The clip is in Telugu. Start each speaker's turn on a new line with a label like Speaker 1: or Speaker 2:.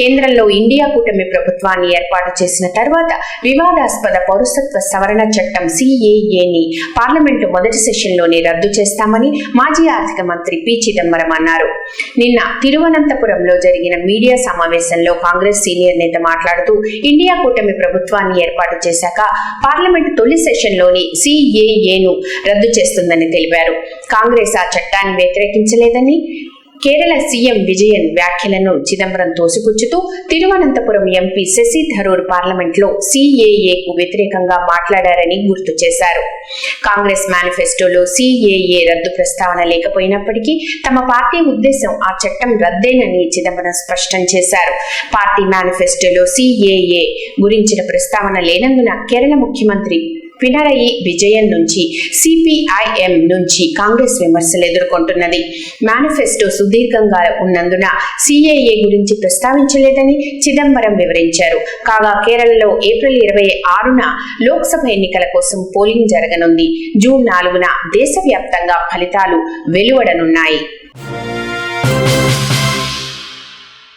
Speaker 1: కేంద్రంలో ఇండియా కూటమి ప్రభుత్వాన్ని ఏర్పాటు చేసిన తర్వాత వివాదాస్పద పౌరసత్వ సవరణ చట్టం సిఏఏని పార్లమెంటు మొదటి సెషన్లోనే రద్దు చేస్తామని మాజీ ఆర్థిక మంత్రి పి చిదంబరం అన్నారు. నిన్న తిరువనంతపురంలో జరిగిన మీడియా సమావేశంలో కాంగ్రెస్ సీనియర్ నేత మాట్లాడుతూ ఇండియా కూటమి ప్రభుత్వాన్ని ఏర్పాటు చేశాక పార్లమెంటు తొలి సెషన్లోని సిఏఏను రద్దు చేస్తుందని తెలిపారు. కాంగ్రెస్ ఆ చట్టాన్ని వ్యతిరేకించలేదని కేరళ సీఎం విజయన్ వ్యాఖ్యలను చిదంబరం తోసిపుచ్చుతూ తిరువనంతపురం ఎంపీ శశి థరూర్ పార్లమెంట్లో సిఏఏకు వ్యతిరేకంగా మాట్లాడారని గుర్తు చేశారు. కాంగ్రెస్ మేనిఫెస్టోలో సిఏఏ రద్దు ప్రస్తావన లేకపోయినప్పటికీ తమ పార్టీ ఉద్దేశం ఆ చట్టం రద్దేనని చిదంబరం స్పష్టం చేశారు. పార్టీ మేనిఫెస్టోలో సిఏఏ గురించిన ప్రస్తావన లేనందున కేరళ ముఖ్యమంత్రి పినరయి విజయన్ నుంచి సిపిఐఎం నుంచి కాంగ్రెస్ విమర్శలు ఎదుర్కొంటున్నది. మేనిఫెస్టో సుదీర్ఘంగా ఉన్నందున సిఏఏ గురించి ప్రస్తావించలేదని చిదంబరం వివరించారు. కాగా కేరళలో ఏప్రిల్ ఇరవై ఆరున లోక్సభ ఎన్నికల కోసం పోలింగ్ జరగనుంది. జూన్ నాలుగున దేశవ్యాప్తంగా ఫలితాలు వెలువడనున్నాయి.